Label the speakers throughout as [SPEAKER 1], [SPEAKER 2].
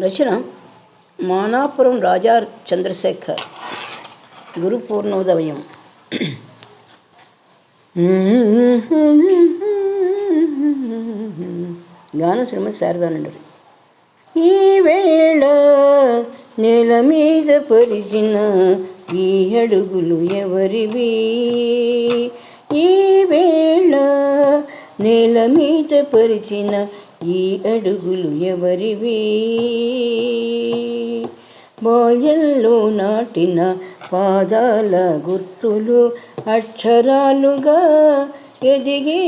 [SPEAKER 1] రచన మానాపురం రాజా చంద్రశేఖర్. గురు పూర్ణోదయం. గాన శ్రీమతి శారదానండి ఈ వేళ నేల మీద పరిచిన ఈ అడుగులు ఎవరివి? ఈ వేళ నేల మీద పరిచిన ఈ అడుగులు ఎవరివి? బాల్యంలో నాటిన పాదాల గుర్తులు అక్షరాలుగా ఎదిగి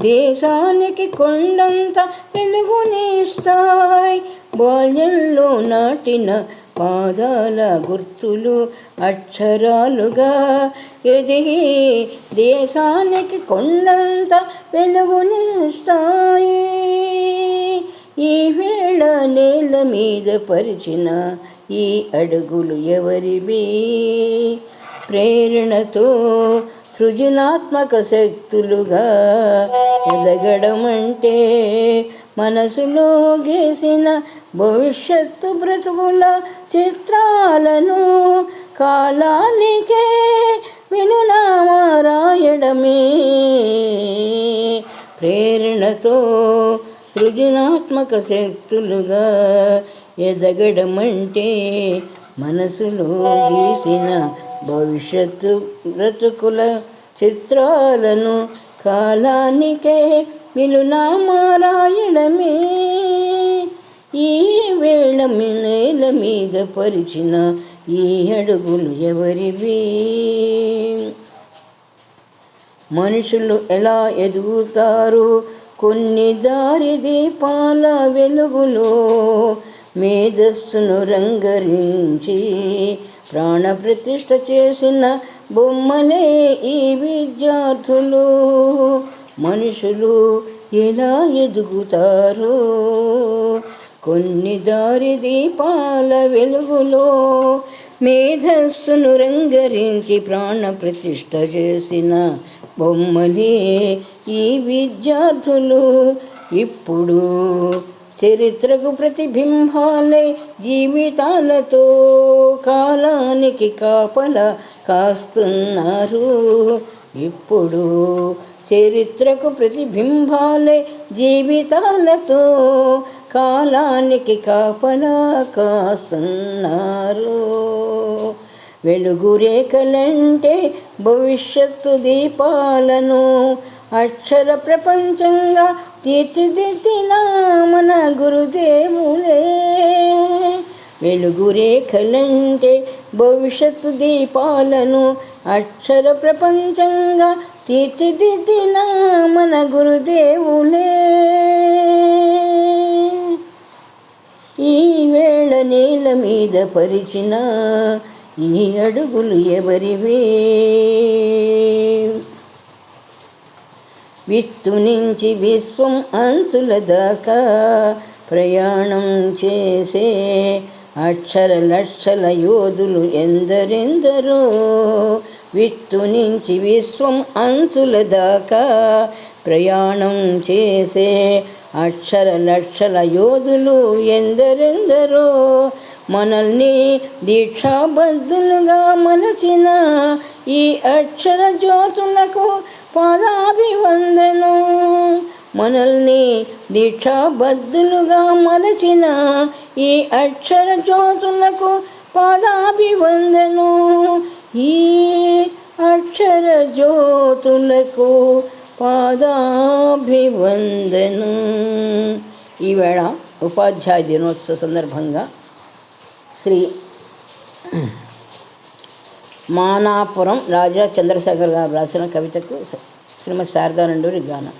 [SPEAKER 1] దేశానికి కొండంత వెలుగునిస్తాయి. బాల్యంలో నాటిన పాదాల గుర్తులు అక్షరాలుగా ఎదిగి దేశానికి కొండంత వెలుగునిస్తాయి ఈ వేళ నేల మీద పరిచిన ఈ అడుగులు ఎవరివి? ప్రేరణతో సృజనాత్మక శక్తులుగా ఎదగడం అంటే మనసులో గీసిన భవిష్యత్తు బ్రతుకుల చిత్రాలను కాలానికే వినునామా రాయడమే. ప్రేరణతో సృజనాత్మక శక్తులుగా ఎదగడమంటే మనసులో గీసిన భవిష్యత్తు బ్రతుకుల చిత్రాలను కాలానికే విలునామారాయణమే ఈ వేళ నేల మీద పరిచిన ఈ అడుగులు ఎవరివి? మనుషులు ఎలా ఎదుగుతారు? కొన్ని దారి దీపాల వెలుగులో మేధస్సును రంగరించి ప్రాణప్రతిష్ఠ చేసిన బొమ్మలే ఈ విద్యార్థులు. మనుషులు ఎలా ఎదుగుతారో? కొన్ని దారి దీపాల వెలుగులో మేధస్సును రంగరించి ప్రాణ ప్రతిష్ఠ చేసిన బొమ్మలే ఈ విద్యార్థులు. ఇప్పుడు చరిత్రకు ప్రతిబింబాలే జీవితాలతో కాలానికి కాపల కాస్తున్నారు. ఇప్పుడు చరిత్రకు ప్రతిబింబాలే జీవితాలతో కాలానికి కాపలా కాస్తున్నారు. వెలుగు రేఖలంటే భవిష్యత్తు దీపాలను అక్షర ప్రపంచంగా తీర్చిదిద్దిన మన గురుదేవులే. వెలుగు రేఖలంటే భవిష్యత్తు దీపాలను అక్షర ప్రపంచంగా తీర్చిదిద్దిన మన గురుదేవులే. ఈ వేళ నేల మీద పరిచిన ఈ అడుగులు ఎవరివే? విత్తు నుంచి విశ్వం అంచుల దాకా ప్రయాణం చేసే అక్షర లక్షల యోధులు ఎందరెందరో విత్తు నుంచి విశ్వం అంచుల దాకా ప్రయాణం చేసే అక్షర లక్షల యోధులు ఎందరెందరో మనల్ని దీక్షాబద్ధులుగా మలచిన ఈ అక్షర జ్యోతులకు పాదాభివందనం. మనల్ని దీక్షాబద్ధులుగా మలచిన ఈ అక్షర జ్యోతులకు పాదాభివందను. ఈ అక్షర జ్యోతులకు పాదాభివందను. ఈవేళ ఉపాధ్యాయ దినోత్సవ సందర్భంగా శ్రీ మానాపురం రాజా చంద్రశేఖర్ గారు రాసిన కవితకు శ్రీమతి శారదానండూరి గానం.